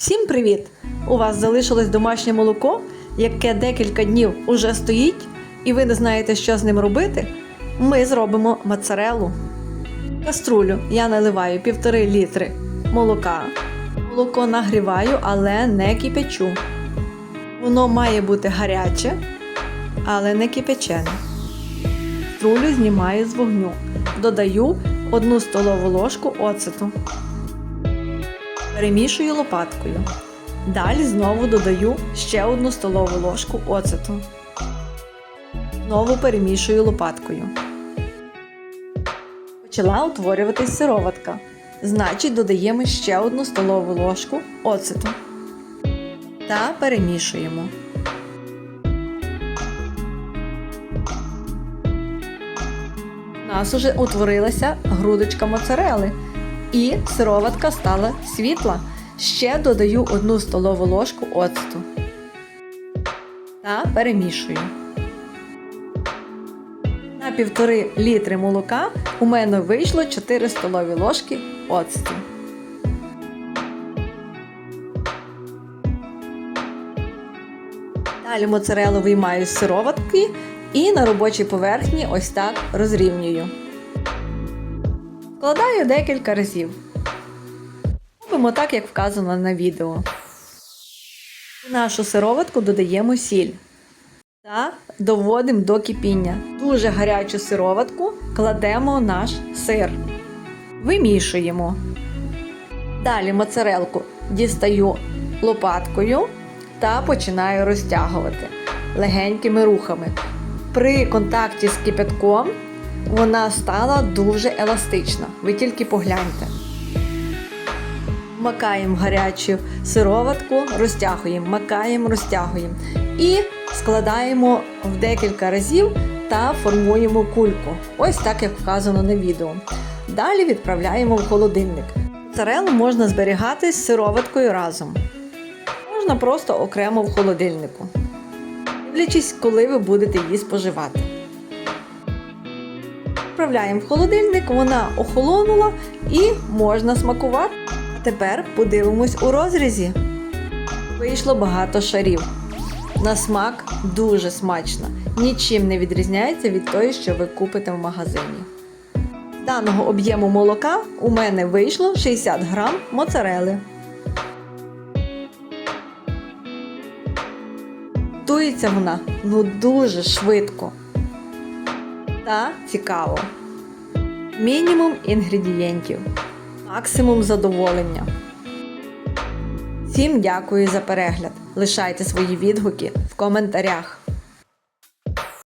Всім привіт! У вас залишилось домашнє молоко, яке декілька днів уже стоїть, і ви не знаєте, що з ним робити. Ми зробимо моцарелу. Каструлю я наливаю півтори літри молока. Молоко нагріваю, але не кипячу. Воно має бути гаряче, але не кипячене. Каструлю знімаю з вогню. Додаю 1 столову ложку оцету. Перемішую лопаткою. Далі знову додаю ще одну столову ложку оцету. Знову перемішую лопаткою. Почала утворюватись сироватка. Значить, додаємо ще одну столову ложку оцету. Та перемішуємо. У нас уже утворилася грудочка моцарели. І сироватка стала світла. Ще додаю одну столову ложку оцту. Та перемішую. На півтори літри молока у мене вийшло 4 столові ложки оцту. Далі моцарелу виймаю з сироватки і на робочій поверхні ось так розрівнюю. Вкладаю декілька разів. Робимо так, як вказано на відео. У нашу сироватку додаємо сіль та доводимо до кипіння. Дуже гарячу сироватку кладемо наш сир. Вимішуємо. Далі моцарелку дістаю лопаткою та починаю розтягувати легенькими рухами. При контакті з кипятком вона стала дуже еластична. Ви тільки погляньте. Макаємо гарячу сироватку, розтягуємо, макаємо, розтягуємо. І складаємо в декілька разів та формуємо кульку. Ось так, як вказано на відео. Далі відправляємо в холодильник. Царелу можна зберігати з сироваткою разом. Можна просто окремо в холодильнику. Дивлячись, коли ви будете її споживати. Відправляємо в холодильник, вона охолонула і можна смакувати. Тепер подивимось у розрізі. Вийшло багато шарів. На смак дуже смачно. Нічим не відрізняється від тої, що ви купите в магазині. З даного об'єму молока у мене вийшло 60 грам моцарели. Готується вона ну дуже швидко та цікаво. Мінімум інгредієнтів, максимум задоволення. Всім дякую за перегляд. Лишайте свої відгуки в коментарях.